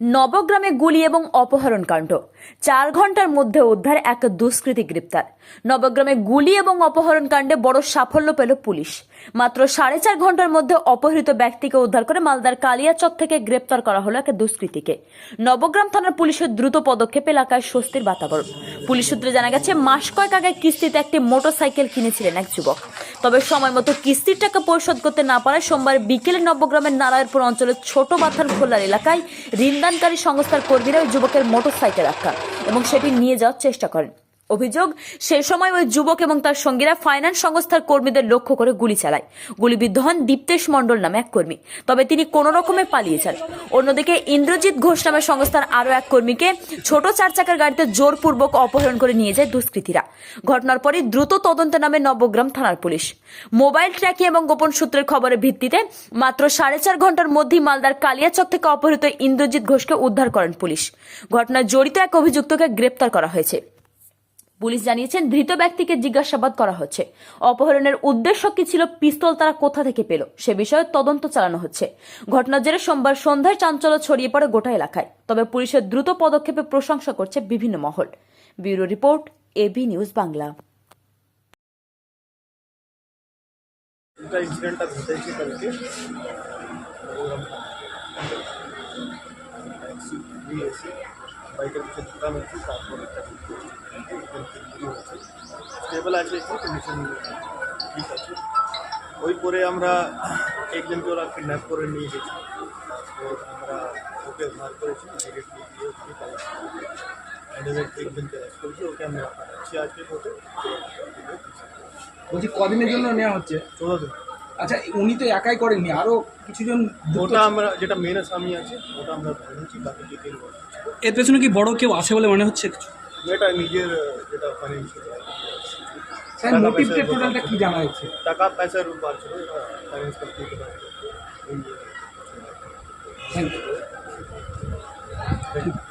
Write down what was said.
নবগ্রামে গুলি এবং অপহরণ কাণ্ড। চার ঘণ্টার মধ্যে উদ্ধার এক দুষ্কৃতী গ্রেপ্তার। নবগ্রামে গুলি এবং অপহরণ কাণ্ডে বড় সাফল্য পেল পুলিশ। মাত্র সাড়ে চার ঘণ্টার মধ্যে অপহৃত ব্যক্তিকে উদ্ধার করে মালদার কালিয়াচক থেকে গ্রেপ্তার করা হলো এক দুষ্কৃতীকে। নবগ্রাম থানার পুলিশের দ্রুত পদক্ষেপ এলাকায় স্বস্তির বাতাবরণ। পুলিশ সূত্রে জানা গেছে, মাস কয়েক আগে কিস্তিতে একটি মোটরসাইকেল কিনেছিলেন এক যুবক। তবে সময় মতো কিস্তির টাকা পরিশোধ করতে না পারায় সোমবার বিকেলে নবগ্রামের নারায়ণপুর অঞ্চলের ছোট বাথান খোলার এলাকায় ঋণদানকারী সংস্থার কর্মীরা ওই যুবকের মোটরসাইকেল রাখা এবং সেটি নিয়ে যাওয়ার চেষ্টা করেন। অভিযোগ সেই সময় ওই যুবক এবং তার সঙ্গীরা ফাইন্যান্স সংস্থার কর্মীদের লক্ষ্য করে গুলি চালায়। গুলিবিদ্ধ হন দীপ্তেশ মণ্ডল নামে এক কর্মী। তবে তিনি কোনো রকমে পালিয়ে যান। অন্যদিকে ইন্দ্রজিৎ ঘোষ নামের সংস্থার আরও এক কর্মীকে ছোট চার চাকার গাড়িতে জোরপূর্বক অপহরণ করে নিয়ে যায় দুষ্কৃতীরা। ঘটনার পরই দ্রুত তদন্ত নামে নবগ্রাম থানার পুলিশ। মোবাইল ট্র্যাকিং এবং গোপন সূত্রের খবরের ভিত্তিতে মাত্র সাড়ে চার ঘণ্টার মধ্যেই মালদার কালিয়াচক থেকে অপহৃত ইন্দ্রজিৎ ঘোষকে উদ্ধার করেন পুলিশ। ঘটনায় জড়িত এক অভিযুক্তকে গ্রেপ্তার করা হয়েছে। পুলিশ জানিয়েছেন, ধৃত ব্যক্তিকে জিজ্ঞাসাবাদ করা হচ্ছে। অপহরণের উদ্দেশ্য কি ছিল? পিস্তল তারা কোথা থেকে পেল? সে বিষয়ে তদন্ত চালানো হচ্ছে। ঘটনার জেরে সোমবার সন্ধ্যায় চাঞ্চল্য ছড়িয়ে পড়ে গোটা এলাকায়। তবে পুলিশের দ্রুত পদক্ষেপে প্রশংসা করছে বিভিন্ন মহল। Bureau report AB news Bangla. বাইকের স্টেবল আছে একটু কন্ডিশন ঠিক আছে। ওই পরে আমরা একজনকে ওরা কিডন্যাপ করে নিয়ে গেছি। তারপর আমরা ওকে উদ্ধার করেছি ওকে পাইছি একজনকে অ্যারেস্ট করেছি ওকে আমরা পাঠাচ্ছি আজকে কোর্টে বলছি কদিনের জন্য নেওয়া হচ্ছে? দিন। আচ্ছা উনি তো একাই করেননি আরও কিছুজন ওটা আমরা যেটা মেন আসামি আছে ওটা আমরা বাকি এর পেছনে কি বড় কেউ আছে বলে মনে হচ্ছে কিছু? এটা নিজের যেটা ফাইন্যান্সিয়াল স্যার মোটিভটা টোটালটা কি জানা যাচ্ছে টাকা পয়সার ব্যাপার ছিল এটা ফাইন্যান্স কোম্পানিতে থ্যাংক ইউ